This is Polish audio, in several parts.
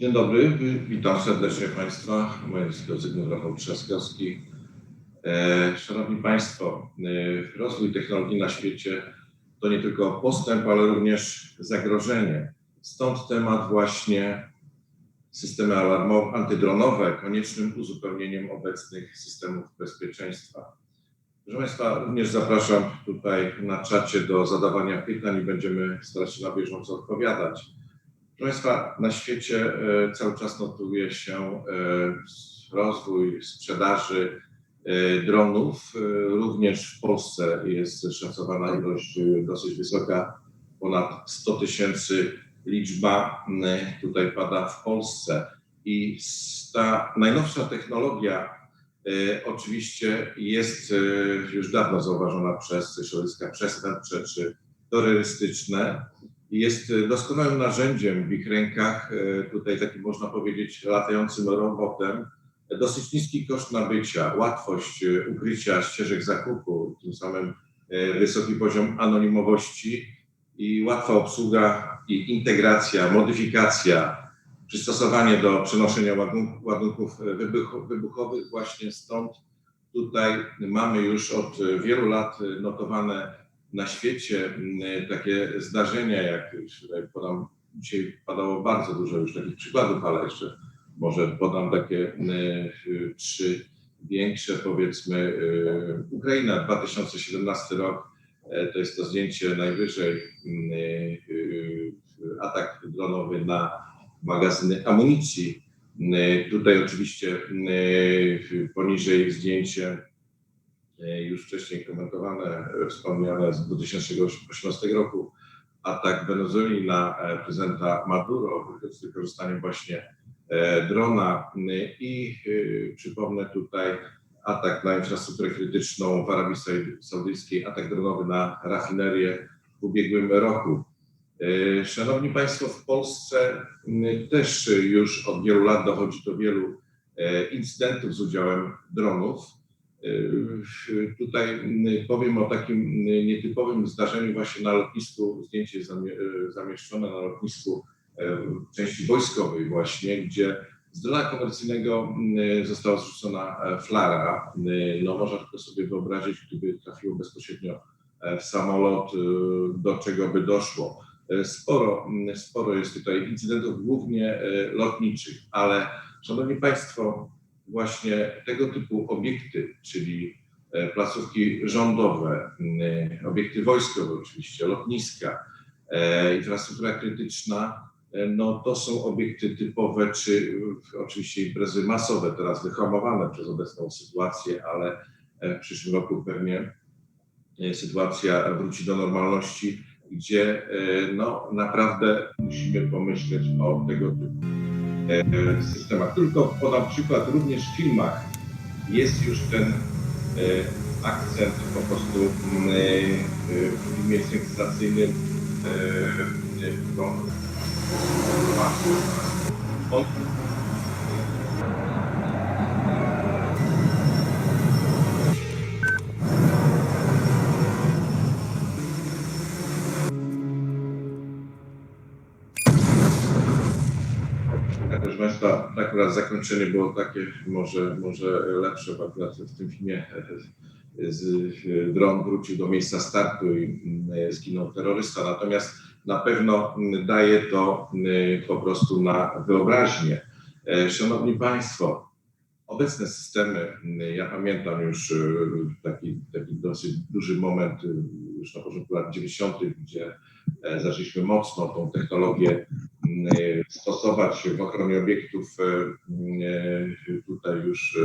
Dzień dobry, witam serdecznie Państwa. Moje nazwisko Zygmunt Rafał Trzaskowski. E, Szanowni Państwo, e, rozwój technologii na świecie to nie tylko postęp, ale również zagrożenie. Stąd temat właśnie systemy alarmowe, antydronowe koniecznym uzupełnieniem obecnych systemów bezpieczeństwa. Proszę Państwa, również zapraszam tutaj na czacie do zadawania pytań i będziemy starać się na bieżąco odpowiadać. Proszę Państwa, na świecie e, cały czas notuje się e, rozwój sprzedaży e, dronów. Również w Polsce jest szacowana ilość dosyć wysoka, ponad 100 tysięcy liczba tutaj pada w Polsce. I ta najnowsza technologia oczywiście jest już dawno zauważona przez środowiska przestępcze czy terrorystyczne jest doskonałym narzędziem w ich rękach, e, tutaj takim można powiedzieć latającym robotem. Dosyć niski koszt nabycia, łatwość e, ukrycia ścieżek zakupu, tym samym e, wysoki poziom anonimowości i łatwa obsługa i integracja, modyfikacja, przystosowanie do przenoszenia ładunków wybuchowych. Właśnie stąd tutaj mamy już od wielu lat notowane na świecie mm, takie zdarzenia, jak podam, dzisiaj padało bardzo dużo już takich przykładów, ale jeszcze może podam takie mm, trzy większe, powiedzmy y, Ukraina 2017 rok, e, to jest to zdjęcie najwyżej, mm, y, atak dronowy na magazyny amunicji. Tutaj oczywiście poniżej zdjęcie już wcześniej komentowane, e, wspomniane z 2018 roku, atak Wenezueli na e, prezydenta Maduro z wykorzystaniem właśnie drona i przypomnę tutaj atak na infrastrukturę krytyczną w Arabii Saudyjskiej, atak dronowy na rafinerię w ubiegłym roku. Szanowni Państwo, w Polsce też już od wielu lat dochodzi do wielu incydentów z udziałem dronów. Yy, tutaj yy, powiem o takim yy, nietypowym zdarzeniu właśnie na lotnisku. Zdjęcie jest zamieszczone na lotnisku w części wojskowej właśnie, gdzie z drona komercyjnego została zrzucona flara. No można tylko sobie wyobrazić, gdyby trafiło bezpośrednio w samolot, do czego by doszło. Sporo, sporo jest tutaj incydentów, głównie lotniczych, ale Szanowni Państwo, właśnie tego typu obiekty, czyli e, placówki rządowe, obiekty wojskowe oczywiście, lotniska, e, infrastruktura krytyczna, e, no to są obiekty typowe, czy oczywiście imprezy masowe, teraz wyhamowane przez obecną sytuację, ale w przyszłym roku pewnie sytuacja wróci do normalności, gdzie no naprawdę musimy pomyśleć o tego typu systemach. Tylko podam przykład, również w filmach jest już ten e, akcent po prostu mm, e, w filmie sensacyjnym no, on akurat zakończenie było takie, może, może lepsze, bo akurat w tym filmie z, dron wrócił do miejsca startu i mm, zginął terrorysta. Natomiast na pewno daje to po prostu na wyobraźnię. E, szanowni Państwo, obecne systemy, ja pamiętam już e, taki, taki dosyć duży moment już na początku lat 90., gdzie e, zaczęliśmy mocno tą technologię stosować w ochronie obiektów e, tutaj już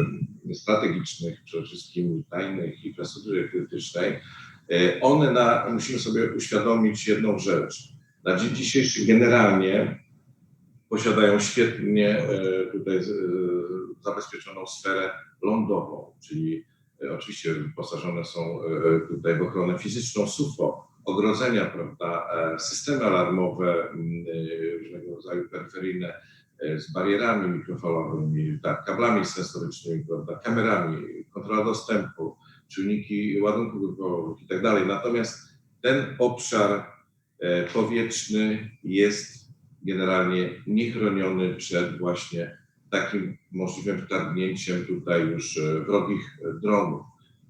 strategicznych, przede wszystkim tajnych, infrastruktury krytycznej, one na, musimy sobie uświadomić jedną rzecz. Na dzień dzisiejszy generalnie posiadają świetnie tutaj zabezpieczoną sferę lądową, czyli oczywiście wyposażone są tutaj w ochronę fizyczną SUFO, ogrodzenia, prawda, e, systemy alarmowe, e, różnego rodzaju peryferyjne e, z barierami mikrofalowymi, tak, kablami sensorycznymi, prawda, kamerami, kontrola dostępu, czujniki ładunków wybuchowych i tak dalej. Natomiast ten obszar powietrzny jest generalnie niechroniony przed właśnie takim możliwym wtargnięciem tutaj już wrogich dronów.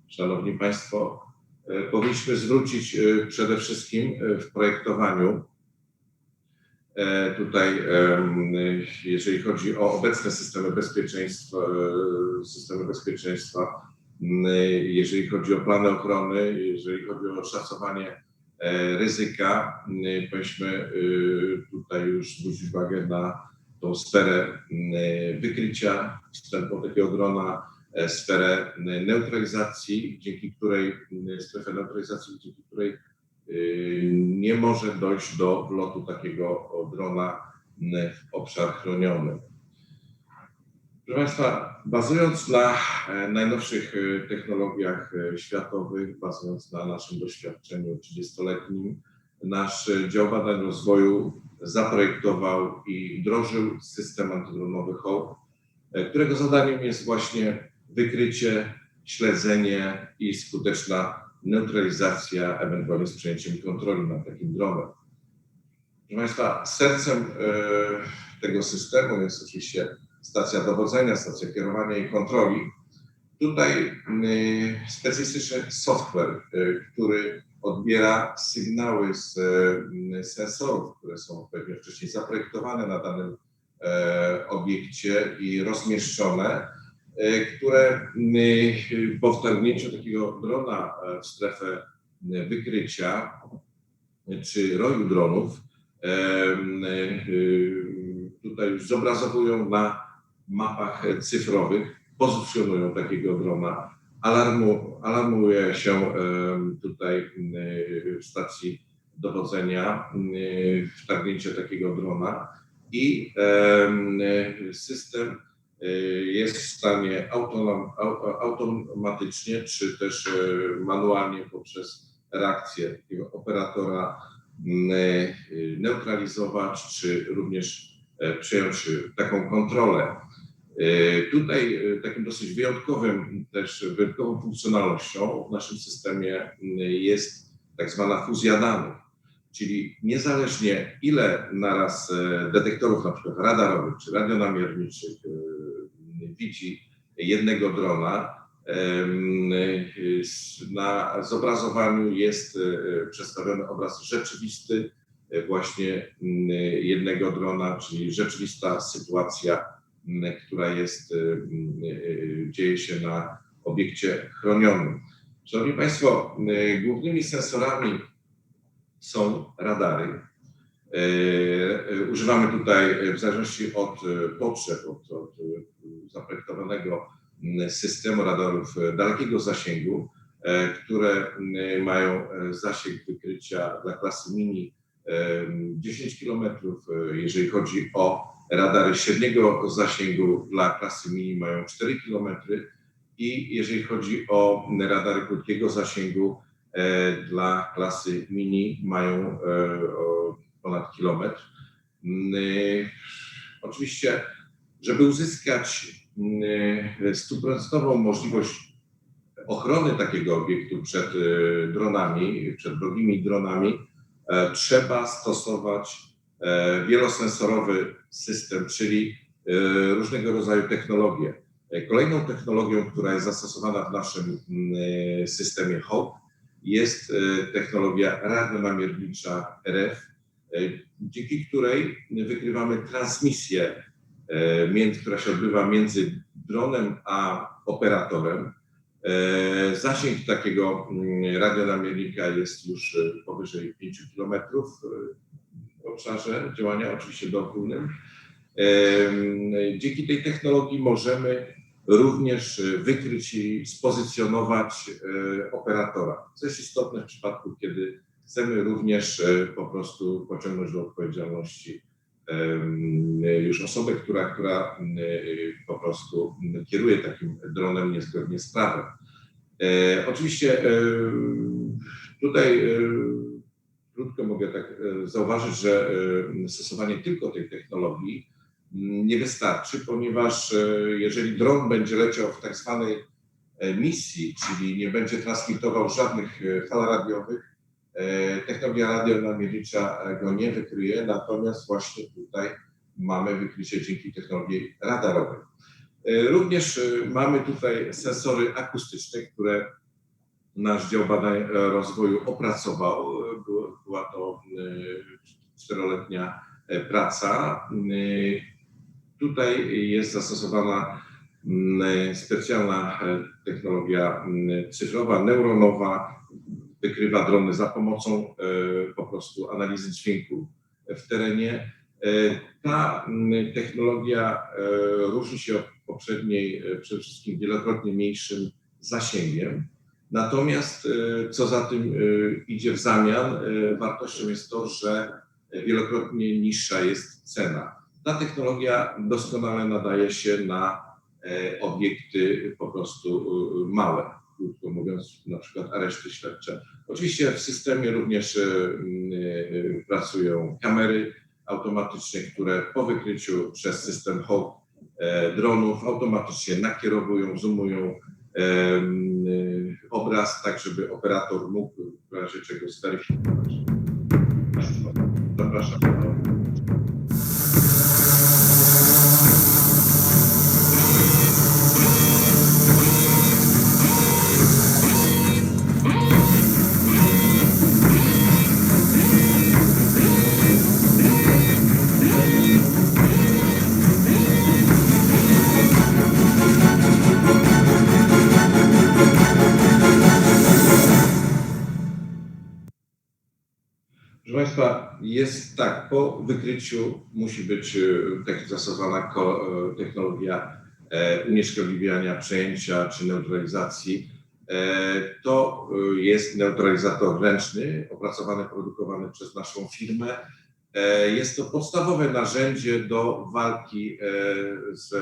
Szanowni Państwo, powinniśmy zwrócić e, przede wszystkim e, w projektowaniu. E, tutaj, jeżeli chodzi o obecne systemy bezpieczeństwa, e, systemy bezpieczeństwa, jeżeli chodzi o plany ochrony, jeżeli chodzi o szacowanie e, ryzyka, powinniśmy e, tutaj już zwrócić uwagę na tą sferę wykrycia wstępu takiego drona, e, sferę m, neutralizacji, dzięki której, m, strefę neutralizacji, dzięki której y, nie może dojść do wlotu takiego drona w obszar chroniony. Proszę Państwa, bazując na e, najnowszych e, technologiach e, światowych, bazując na naszym doświadczeniu 30-letnim, nasz e, dział badań rozwoju zaprojektował i wdrożył system antydronowy HOPE, e, którego zadaniem jest właśnie wykrycie, śledzenie i skuteczna neutralizacja, ewentualnie z przejęciem kontroli nad takim dronem. Proszę Państwa, sercem e, tego systemu jest oczywiście stacja dowodzenia, stacja kierowania i kontroli. Tutaj y, specjalistyczny software, y, który odbiera sygnały z sensorów, które są pewnie wcześniej zaprojektowane na danym e, obiekcie i rozmieszczone, e, które y, po wtargnięciu takiego drona e, w strefę wykrycia czy roju dronów, tutaj już zobrazowują na mapach cyfrowych, pozycjonują takiego drona, alarmu, alarmuje się tutaj w stacji dowodzenia wtargnięcie takiego drona i em, system jest w stanie automatycznie czy też y, manualnie poprzez reakcję operatora m, y, neutralizować, czy również e, przejąć y, taką kontrolę. Tutaj takim dosyć wyjątkowym też wyjątkową funkcjonalnością w naszym systemie m, jest tak zwana fuzja danych, czyli niezależnie ile naraz e, detektorów na przykład radarowych czy radionamierniczych widzi jednego drona, na zobrazowaniu jest e, przedstawiony obraz rzeczywisty e, właśnie m, jednego drona, czyli rzeczywista sytuacja, m, która jest, e, m, e, dzieje się na obiekcie chronionym. Szanowni Państwo, głównymi sensorami są radary. E, e, Używamy tutaj e, w zależności od potrzeb, od, od zaprojektowanego systemu radarów dalekiego zasięgu, które mają zasięg wykrycia dla klasy mini e, 10 km. Jeżeli chodzi o radary średniego zasięgu dla klasy mini mają 4 km i jeżeli chodzi o radary krótkiego zasięgu dla klasy mini mają ponad kilometr. Mm, e, Oczywiście, żeby uzyskać mm, stuprocentową możliwość ochrony takiego obiektu przed e, dronami, przed wrogimi dronami, e, trzeba stosować e, wielosensorowy system, czyli e, różnego rodzaju technologie. Kolejną technologią, która jest zastosowana w naszym systemie HOP, jest technologia radionamiernicza RF, dzięki której wykrywamy transmisję, e, która się odbywa między dronem a operatorem. E, Zasięg takiego mm, radionamiernika jest już e, powyżej 5 km w obszarze działania, oczywiście dookólnym. Em, Dzięki tej technologii możemy również e, wykryć i spozycjonować e, operatora, co jest istotne w przypadku, kiedy chcemy również e, po prostu pociągnąć do odpowiedzialności już osobę, która, która e, po prostu kieruje takim dronem niezgodnie z prawem. E, Oczywiście tutaj krótko mogę tak zauważyć, że stosowanie tylko tej technologii nie wystarczy, ponieważ jeżeli dron będzie leciał w tak zwanej misji, czyli nie będzie transmitował żadnych fal radiowych, Technologia radionamiernicza e, go nie wykryje, natomiast właśnie tutaj mamy wykrycie dzięki technologii radarowej. E, Również e, mamy tutaj sensory akustyczne, które nasz dział badań e, rozwoju opracował. E, Była to e, czteroletnia e, praca. E, Tutaj jest zastosowana specjalna e, technologia cyfrowa, neuronowa, wykrywa drony za pomocą e, po prostu analizy dźwięku w terenie. E, Ta technologia e, różni się od poprzedniej przede wszystkim wielokrotnie mniejszym zasięgiem. Natomiast co za tym idzie w zamian, wartością jest to, że wielokrotnie niższa jest cena. Ta technologia doskonale nadaje się na obiekty po prostu małe, krótko mówiąc, na przykład areszty śledcze. Oczywiście w systemie również e, e, pracują kamery automatyczne, które po wykryciu przez system HOP e, dronów automatycznie nakierowują, zoomują obraz, tak żeby operator mógł w razie czego zweryfikować. Zapraszam. Wykryciu musi być e, tak zastosowana e, technologia e, unieszkodliwiania przejęcia czy neutralizacji. E, To e, jest neutralizator ręczny, opracowany, produkowany przez naszą firmę. E, Jest to podstawowe narzędzie do walki z,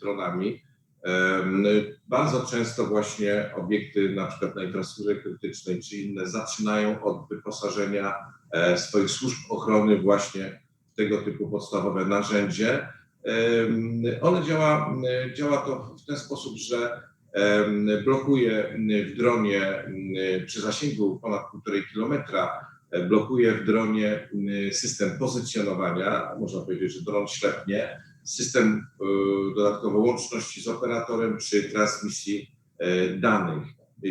dronami. Bardzo często właśnie obiekty, na przykład na infrastrukturze krytycznej czy inne, zaczynają od wyposażenia swoich służb ochrony właśnie tego typu podstawowe narzędzie. One działa, działa to w ten sposób, że blokuje w dronie przy zasięgu ponad 1,5 kilometra, e, blokuje w dronie system pozycjonowania, można powiedzieć, że dron ślepnie, system e, dodatkowo łączności z operatorem czy transmisji e, danych.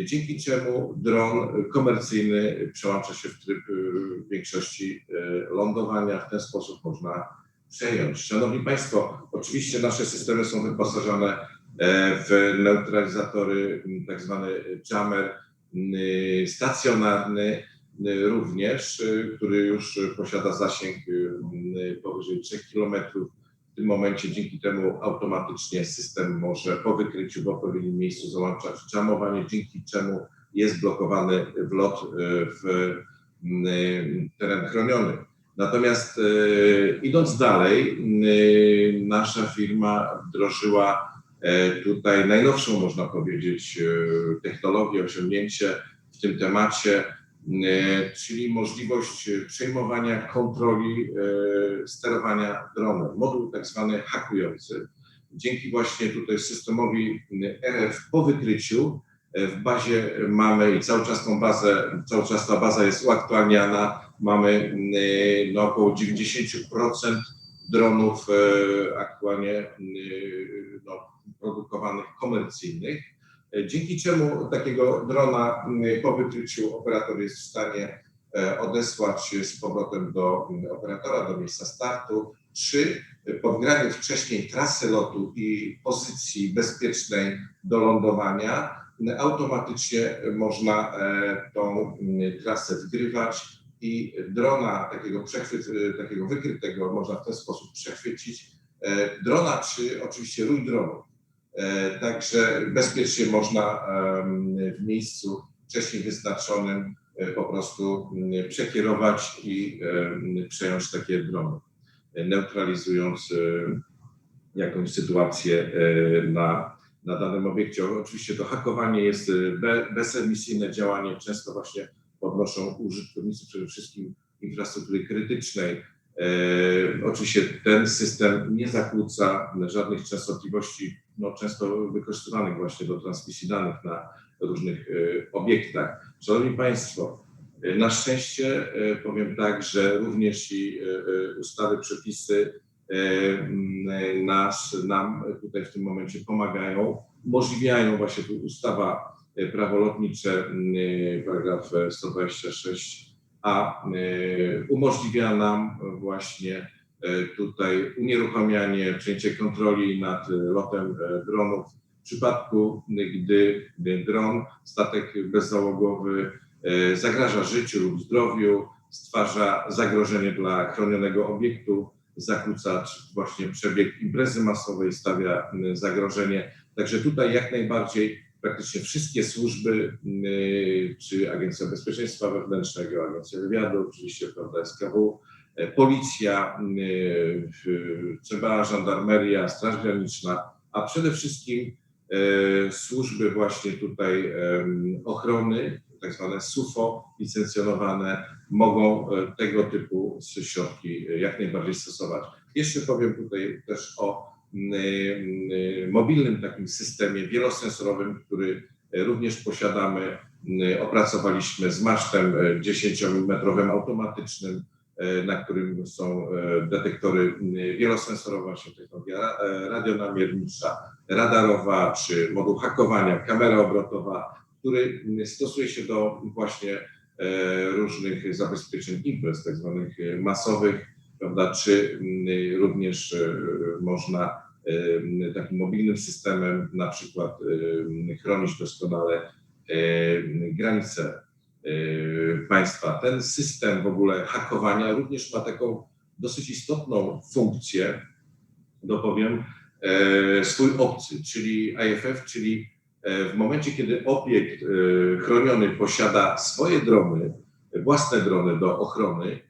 Dzięki czemu dron komercyjny przełącza się w tryb e, większości e, lądowania. W ten sposób można przejąć. Szanowni Państwo, oczywiście nasze systemy są wyposażone e, w neutralizatory, tak zwany jammer stacjonarny również, e, który już posiada zasięg powyżej 3 kilometrów. W tym momencie dzięki temu automatycznie system może po wykryciu w odpowiednim miejscu załączać jamowanie, dzięki czemu jest blokowany wlot e, w m, teren chroniony. Natomiast e, idąc dalej, nasza firma wdrożyła e, tutaj najnowszą, można powiedzieć, technologię, osiągnięcie w tym temacie, czyli możliwość przejmowania kontroli e, sterowania dronem. Moduł tak zwany hakujący. Dzięki właśnie tutaj systemowi RF po wykryciu e, w bazie mamy i cały czas tą bazę, cały czas ta baza jest uaktualniana. Mamy no, około 90% dronów e, aktualnie no, produkowanych komercyjnych. E, Dzięki czemu takiego drona po wykryciu operator jest w stanie e, odesłać z powrotem do operatora, do miejsca startu, czy wgraniu wcześniej trasy lotu i pozycji bezpiecznej do lądowania, automatycznie można e, tą trasę wgrywać i drona takiego, przechwyt, e, takiego wykrytego można w ten sposób przechwycić. E, Drona czy oczywiście rój dronów. E, Także bezpiecznie można w miejscu wcześniej wyznaczonym e, po prostu m, przekierować i przejąć takie drony, neutralizując e, jakąś sytuację na, na danym obiekcie. Oczywiście to hakowanie jest be, bezemisyjne działanie, często właśnie podnoszą użytkownicy przede wszystkim infrastruktury krytycznej. E, oczywiście ten system nie zakłóca żadnych częstotliwości, no, często wykorzystywanych właśnie do transmisji danych na różnych e, obiektach. Szanowni Państwo, e, na szczęście powiem tak, że również i ustawy, przepisy nas, nam tutaj w tym momencie pomagają, umożliwiają właśnie tu ustawa prawo lotnicze, paragraf 126 a y, umożliwia nam właśnie e, tutaj unieruchamianie, przejęcie kontroli nad lotem e, dronów w przypadku, gdy dron, statek bezzałogowy e, zagraża życiu lub zdrowiu, stwarza zagrożenie dla chronionego obiektu, zakłóca właśnie przebieg imprezy masowej, stawia zagrożenie. Także tutaj jak najbardziej praktycznie wszystkie służby, m, czy Agencja Bezpieczeństwa Wewnętrznego, Agencja Wywiadu, oczywiście prawda, SKW, e, Policja, m, w- CBA, Żandarmeria, Straż Graniczna, a przede wszystkim e, służby właśnie tutaj ochrony, tak zwane SUFO, licencjonowane, mogą e, tego typu środki jak najbardziej stosować. Jeszcze powiem tutaj też o mm, mm, mobilnym takim systemie wielosensorowym, który e, również posiadamy. Mm, Opracowaliśmy z masztem e, 10-metrowym automatycznym, e, na którym są e, detektory wielosensorowe, właśnie technologia ra- e, radionamiernicza, radarowa, czy moduł hakowania, kamera obrotowa, który stosuje się do właśnie e, różnych zabezpieczeń imprez, tak zwanych e, masowych, prawda, czy mm, również e, można e, takim mobilnym systemem na przykład e, chronić doskonale granice państwa. Ten system w ogóle hakowania również ma taką dosyć istotną funkcję, dopowiem, swój obcy, czyli IFF, czyli w momencie, kiedy obiekt chroniony posiada swoje drony, własne drony do ochrony,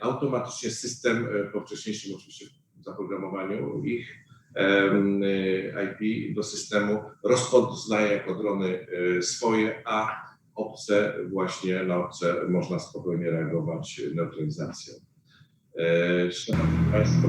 automatycznie system e, po wcześniejszym oczywiście zaprogramowaniu ich e, IP do systemu rozpoznaje jako drony swoje, a obce właśnie na obce można spokojnie reagować neutralizacją. Szanowni Państwo,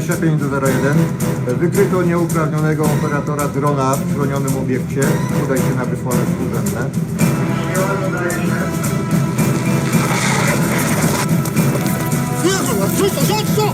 2501. Wykryto nieuprawnionego operatora drona w chronionym obiekcie. Udaj się na wysłane służebne. Jezu, rzuć to, rzuć to!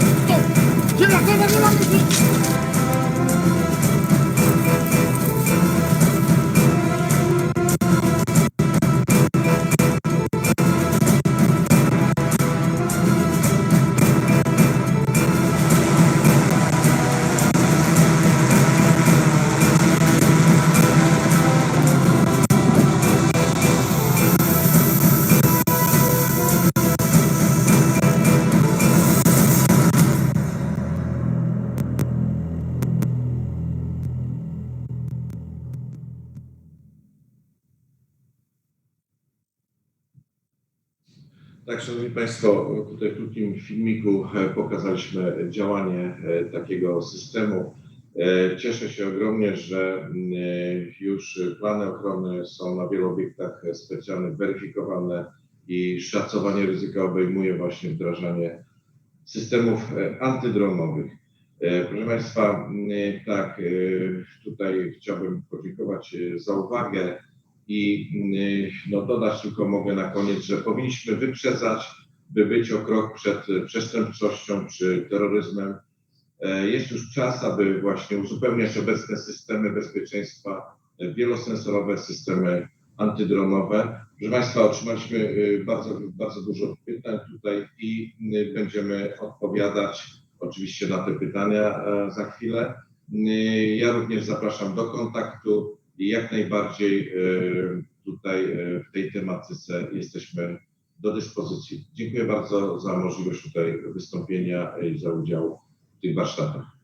Tak, Szanowni Państwo, tutaj w krótkim filmiku e, pokazaliśmy działanie e, takiego systemu. E, Cieszę się ogromnie, że mm, już plany ochrony są na wielu obiektach specjalnych weryfikowane i szacowanie ryzyka obejmuje właśnie wdrażanie systemów antydronowych. Proszę Państwa, mm, tak, tutaj chciałbym podziękować za uwagę i mm, no, dodać tylko mogę na koniec, że powinniśmy wyprzedzać, by być o krok przed przestępczością czy terroryzmem. E, Jest już czas, aby właśnie uzupełniać obecne systemy bezpieczeństwa, e, wielosensorowe systemy antydronowe. Proszę Państwa, otrzymaliśmy e, bardzo, bardzo dużo pytań tutaj i e, będziemy odpowiadać oczywiście na te pytania e, za chwilę. Ja również zapraszam do kontaktu i jak najbardziej e, tutaj e, w tej tematyce jesteśmy do dyspozycji. Dziękuję bardzo za możliwość tutaj wystąpienia i za udział w tych warsztatach.